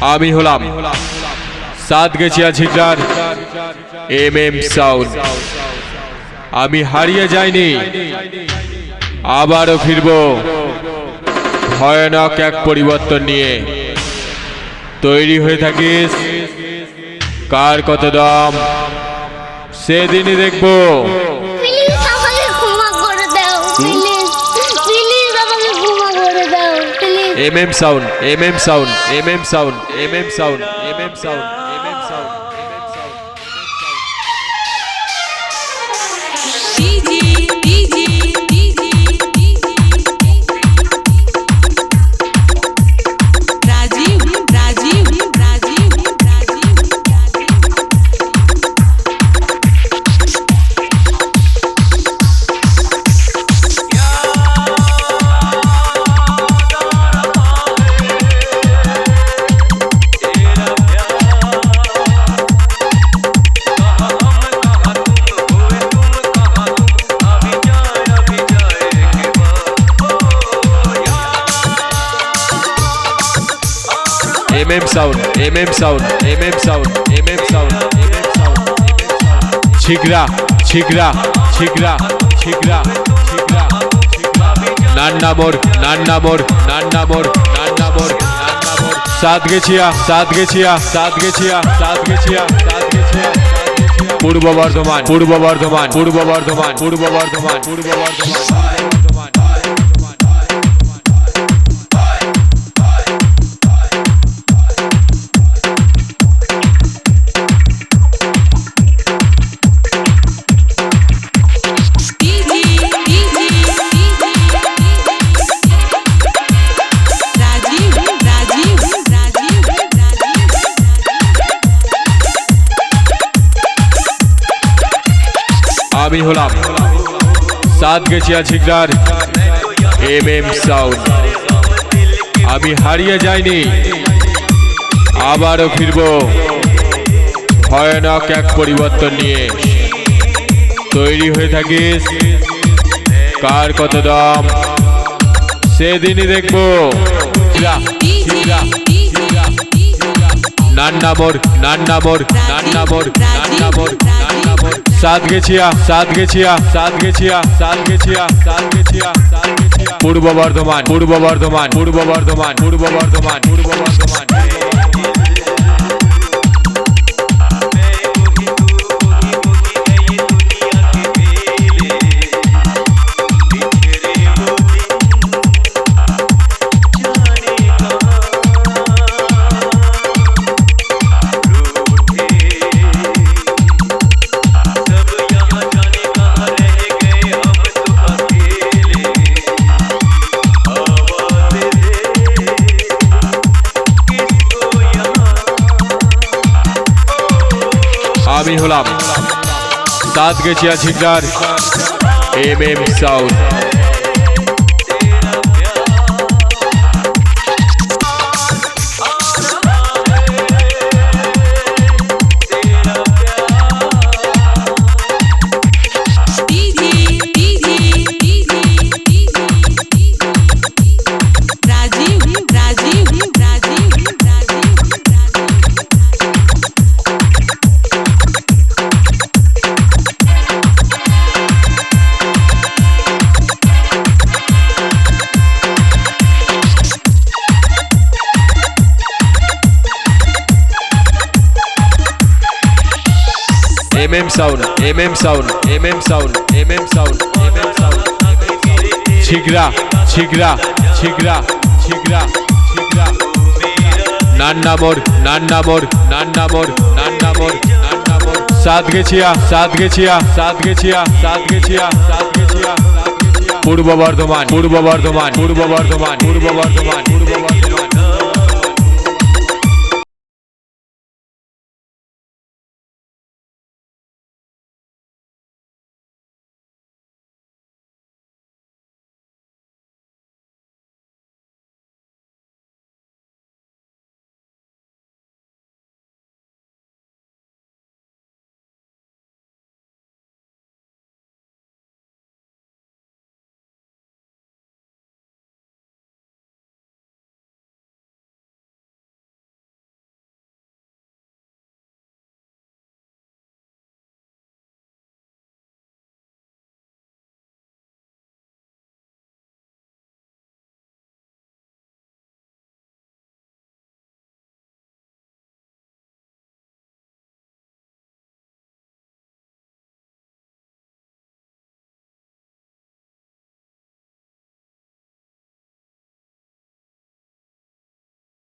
আমি হলাম সাত গেছিয়া ঝিকরার এম এম সাউন্ড। আমি হারিয়ে যাইনি, আবারও ফিরব। ভয়ানক এক পরিবর্তন নিয়ে। তৈরি হয়ে থাকিস কার কত দাম? সেদিনই দেখব। প্লিজ আমাকে ক্ষমা করে দাও please M M sound M M sound M M sound M M sound M M sound M M sound M M sound M M sound M M sound M M sound ছিগরা ছিগরা ছিগরা ছিগরা ছিগরা নান্না মোর নান্না মোর নান্না মোর নান্না মোর সাত গেছিয়া সাত গেছিয়া সাত গেছিয়া সাত গেছিয়া সাত গেছিয়া পূর্ব বর্ধমান পূর্ব বর্ধমান পূর্ব বর্ধমান পূর্ব বর্ধমান পূর্ব বর্ধমান হলাম। সাত গেছিয়া ঝিকরার এম এম সাউন্ড। আমি হারিয়ে যাইনি, আবারও ফিরব। ভয়ানক এক পরিবর্তন নিয়ে। তৈরি হয়ে থাকিস, কার কত দাম? সেদিনই দেখব। নান্না মোর নান্না মোর নান্না মোর নান্না মোর সাত গেছিয়া সাত গেছিয়া সাত গেছিয়া সাত গেছিয়া সাত গেছিয়া পূর্ব বর্ধমান পূর্ব বর্ধমান পূর্ব বর্ধমান পূর্ব বর্ধমান পূর্ব বর্ধমান। আমি হলাম। Satgachia ঝিকরার M M sound M M sound M M sound M M sound M M sound M M sound ছিগরা ছিগরা ছিগরা ছিগরা ছিগরা নান্না মোর নান্না মোর নান্না মোর নান্না মোর নান্না মোর সাত গেছিয়া সাত গেছিয়া সাত গেছিয়া সাত গেছিয়া সাত গেছিয়া। পূর্ব বর্ধমান পূর্ব বর্ধমান পূর্ব বর্ধমান পূর্ব বর্ধমান পূর্ব বর্ধমান।